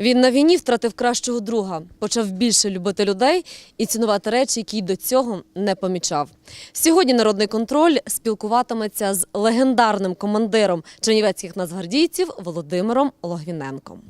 Він на війні втратив кращого друга, почав більше любити людей і цінувати речі, які й до цього не помічав. Сьогодні народний контроль спілкуватиметься з легендарним командиром чернівецьких нацгвардійців Володимиром Логвіненком.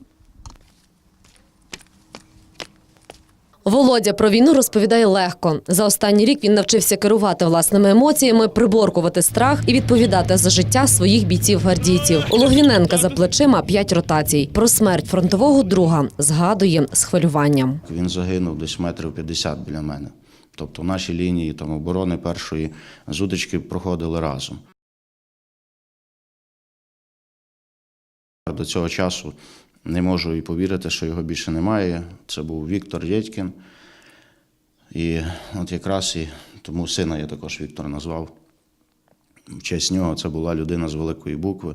Володя про війну розповідає легко. За останній рік він навчився керувати власними емоціями, приборкувати страх і відповідати за життя своїх бійців-гвардійців. У Логвіненка за плечима п'ять ротацій. Про смерть фронтового друга згадує з хвилюванням. Він загинув десь метрів 50 біля мене. Тобто наші лінії там, оборони першої зутички проходили разом. До цього часу не можу і повірити, що його більше немає. Це був Віктор Єдькін. І от якраз і тому сина я також Віктор назвав. В честь нього це була людина з великої букви,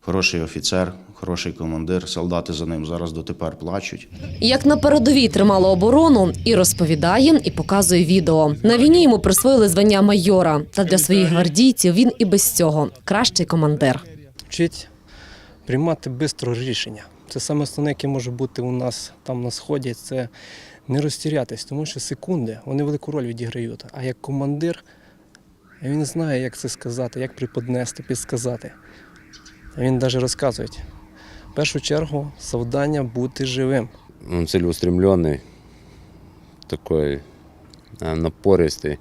хороший офіцер, хороший командир. Солдати за ним зараз дотепер плачуть. Як на передовій тримало оборону і розповідає, і показує відео. На війні йому присвоїли звання майора. Та для своїх гвардійців він і без цього кращий командир. вчить приймати швидко рішення. Це саме основне, яке може бути у нас там на сході, це не розтірятись, тому що секунди вони велику роль відіграють. А як командир, він знає, як це сказати, як приподнести, підсказати. Він навіть розказує. В першу чергу завдання бути живим. Он целеустремленный, такой э, напористый.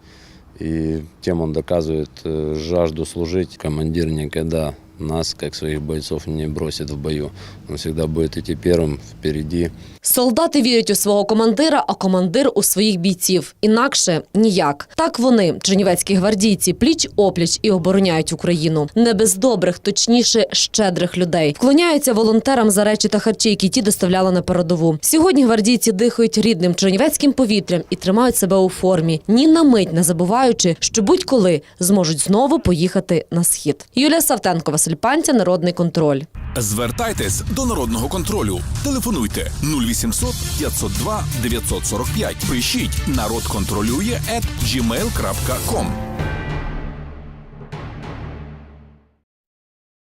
И тем он доказывает э, жажду служить. Командир никогда нас, как своих бойцов, не бросит в бою. Он всегда будет идти первым впереди. Солдати вірять у свого командира, а командир у своїх бійців. Інакше ніяк. Так вони, чернівецькі гвардійці, пліч опліч і обороняють Україну. Не без добрих, точніше, щедрих людей. Вклоняються волонтерам за речі та харчі, які ті доставляли на передову. Сьогодні гвардійці дихають рідним чернівецьким повітрям і тримають себе у формі, ні на мить не забуваючи, що будь-коли зможуть знову поїхати на схід. Юлія Савтенко, Василь Панця, Народний контроль. Звертайтесь до народного контролю. Телефонуйте 0800 502 945. Пишіть народ контролює at.